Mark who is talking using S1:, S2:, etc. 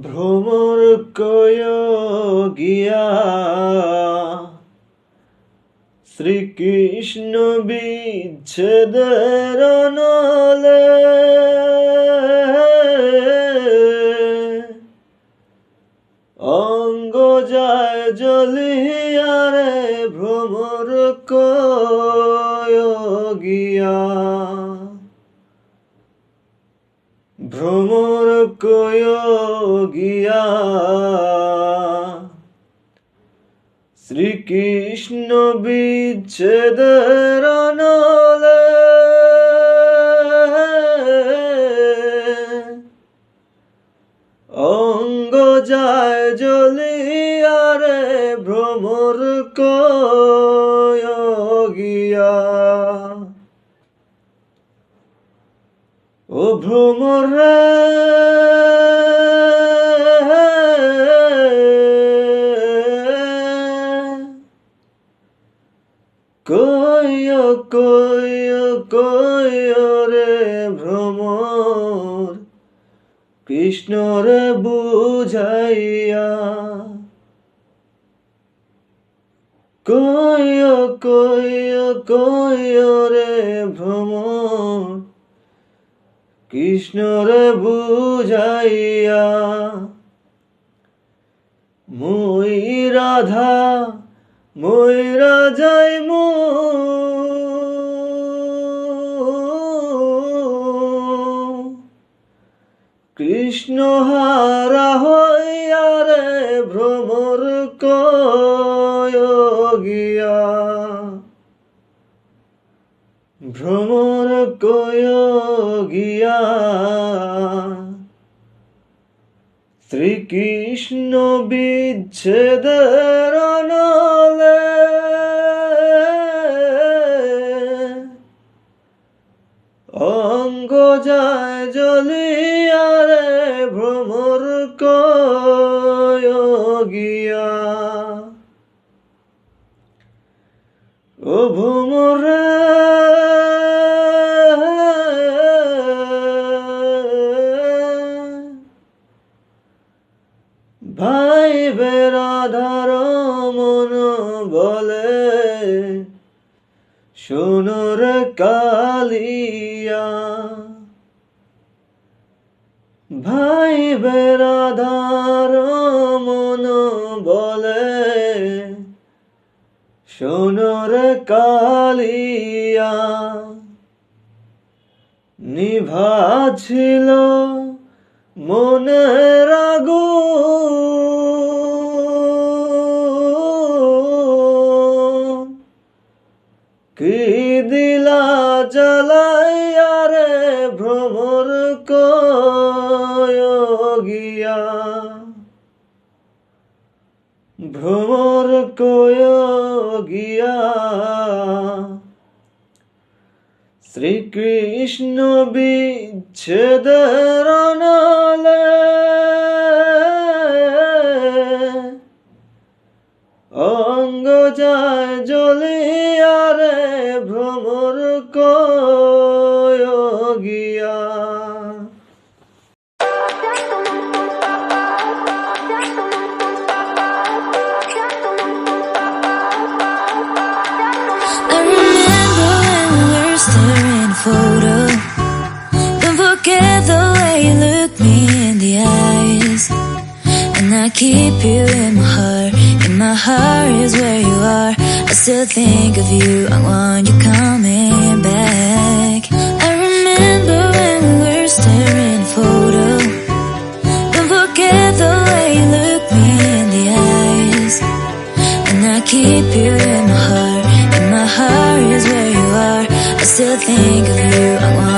S1: ভ্রমর কয় গিয়া। শ্রীকৃষ্ণ বিচ্ছেদের নলে। অঙ্গ যায় জলিয়ারে ভ্রমর গিয়া। ভ্রমর গিয়া শ্রীকৃষ্ণ বিচ্ছেদের নলে অঙ্গ যায় জলিয়ারে ভ্রমর কয় গিয়া ও ভ্রমর কয় কয় কয় রে ভ্রমর কৃষ্ণরে বুঝাইয়া। কয় কয় কয় রে ভ্রমর কৃষ্ণরে বুঝাইয়া মই রাধা মই রাজাই মো কৃষ্ণ হারা হইয়া রে ভ্রমর কয় গিয়া ভ্রমর কয় গিয়া। শ্রীকৃষ্ণ বিচ্ছেদের নলে অঙ্গ যায় জলিয়ারে ভ্রমর কয় গিয়া। ও ভ্রমরে বেরাধার মন বলে সোনর কালিয়া। ভাই বেরাধার মন বলে সোনর কালিয়া। নিভা ছিল মনের গিয়া ভ্রমর কয় গিয়া শ্রীকৃষ্ণ বিচ্ছেদের নলে অঙ্গ যায় জলিয়ারে ভ্রমর কয় গিয়া।
S2: Photo. Don't forget the way you look me in the eyes. And I keep you in my heart. In my heart is where you are. I still think of you. I want you coming still think of you.